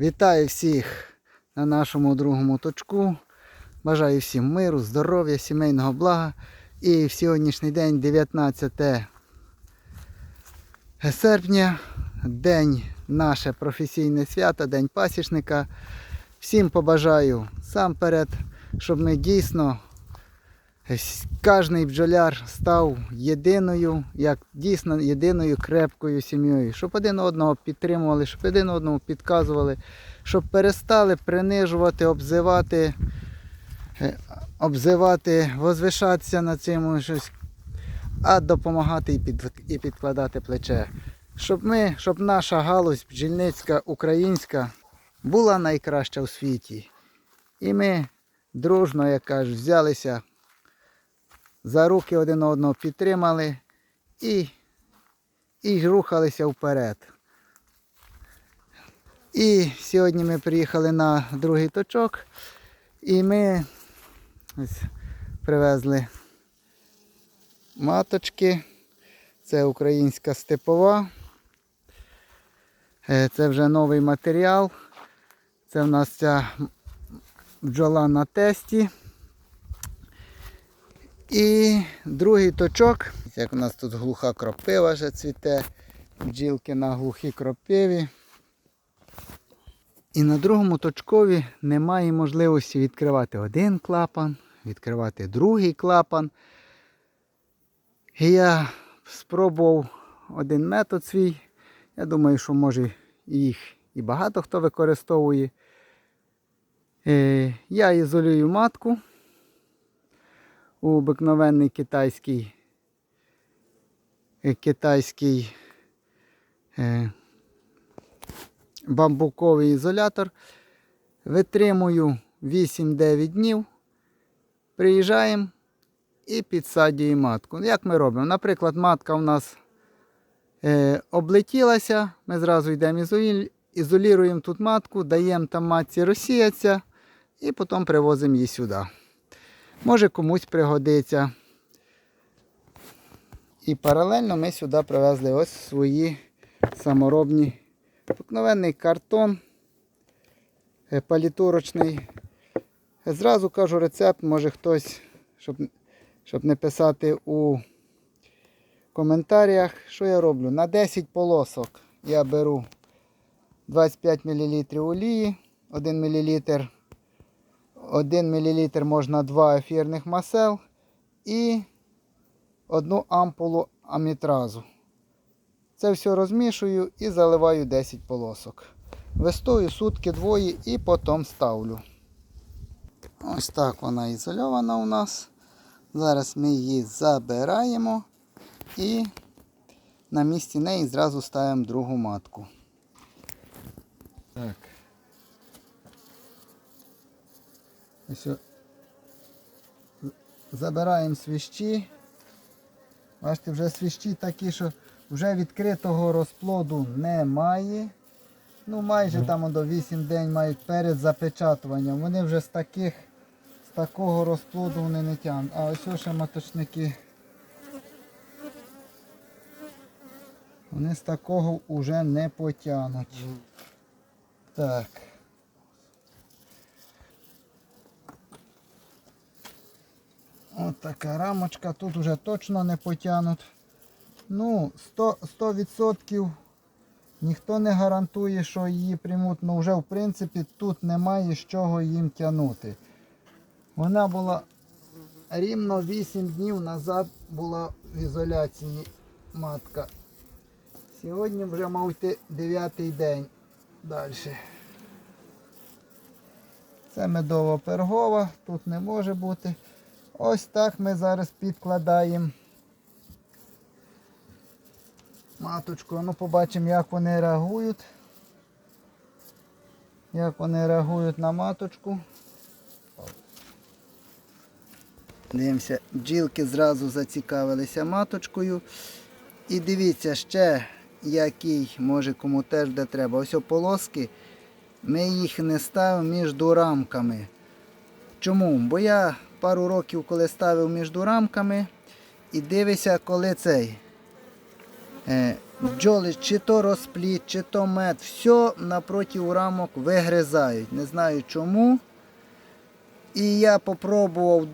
Вітаю всіх на нашому другому точку. Бажаю всім миру, здоров'я, сімейного блага. І в сьогоднішній день 19 серпня, день наше професійне свято, День пасічника. Всім побажаю сам перед, щоб ми дійсно кожний бджоляр став єдиною, як дійсно єдиною крепкою сім'єю, щоб один одного підтримували, щоб один одному підказували, щоб перестали принижувати, обзивати, е, обзивати, возвишатися на цьому щось, а допомагати і, під, і підкладати плече. Щоб ми, щоб наша галузь бджільницька, українська була найкраща у світі. І ми дружно, як кажуть, взялися за руки один одного підтримали і, і рухалися вперед. І сьогодні ми приїхали на другий точок і ми привезли маточки. Це українська степова. Е, Це вже новий матеріал. Це в нас ця бджола на тесті. І другий точок, як у нас тут глуха кропива вже цвіте, бджілки на глухій кропиві. І на другому точкові немає можливості відкривати один клапан, відкривати другий клапан. І я спробував один метод свій. Я думаю, що може їх і багато хто використовує. Е, Я ізолюю матку обикновенний китайський е, китайський е, бамбуковий ізолятор. Витримую 8-9 днів. Приїжджаємо і підсадюємо матку. Як ми робимо? Наприклад, матка у нас е, облетілася, ми зразу йдемо ізолі... ізолюємо тут матку, даємо там матці розсіятися і потім привозимо її сюди. Може комусь пригодиться. І паралельно ми сюди привезли ось свої саморобні обикновенний картон е, палітурочний. Зразу кажу рецепт, може хтось, щоб, щоб не писати у коментарях, що я роблю. На 10 полосок я беру 25 мл олії, 1 мл 1 мл можна 2 ефірних масел і одну ампулу амітразу. Це все розмішую і заливаю 10 полосок. Вистою сутки двоє і потім ставлю. Ось так вона ізольована у нас. Зараз ми її забираємо і на місці неї зразу ставимо другу матку. Так. Ось Забираємо свіщі. Бачите, вже свіщі такі, що вже відкритого розплоду немає. Ну, майже там до 8 день мають перед запечатуванням. Вони вже з таких, з такого розплоду вони не тягнуть. А ось ще маточники. Вони з такого вже не потягнуть. Так. От така рамочка, тут вже точно не потягнуть. Ну, 100%, 100% ніхто не гарантує, що її приймуть. Ну вже в принципі тут немає з чого їм тягнути. Вона була рівно 8 днів назад була в ізоляції матка. Сьогодні вже мав йти 9 день. Далі. Це медово пергова, тут не може бути. Ось так ми зараз підкладаємо маточку. Ну, побачимо, як вони реагують. Як вони реагують на маточку. Дивимося, бджілки зразу зацікавилися маточкою. І дивіться ще, який, може кому теж де треба. Ось о полоски. Ми їх не ставимо між рамками. Чому? Бо я пару років, коли ставив між рамками, і дивися, коли цей. Е, бджоли чи то розпліт, чи то мед, все напроти рамок вигризають. Не знаю чому. І я попробував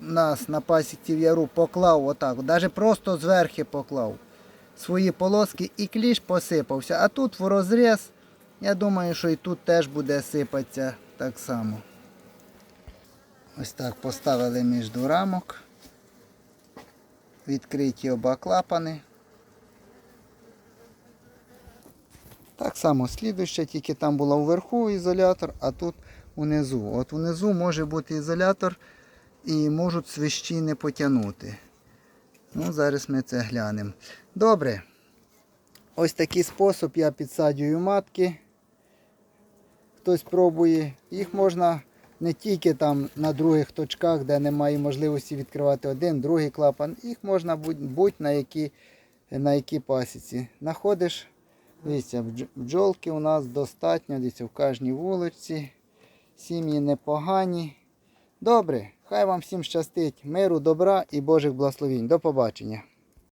нас на пасіці в яру, поклав отак, навіть просто зверхи поклав свої полоски і кліш посипався. А тут в розріз, я думаю, що і тут теж буде сипатися так само. Ось так поставили між рамок. Відкриті оба клапани. Так само слідуще, тільки там було вверху ізолятор, а тут унизу. От внизу може бути ізолятор і можуть свищі не потягнути. Ну, зараз ми це глянемо. Добре. Ось такий спосіб я підсаджую матки. Хтось пробує. Їх можна не тільки там на других точках, де немає можливості відкривати один, другий клапан. Їх можна будь, будь на які, на які пасіці. Находиш, дивіться, бджолки у нас достатньо, дивіться, в кожній вулиці. Сім'ї непогані. Добре, хай вам всім щастить, миру, добра і Божих благословінь. До побачення.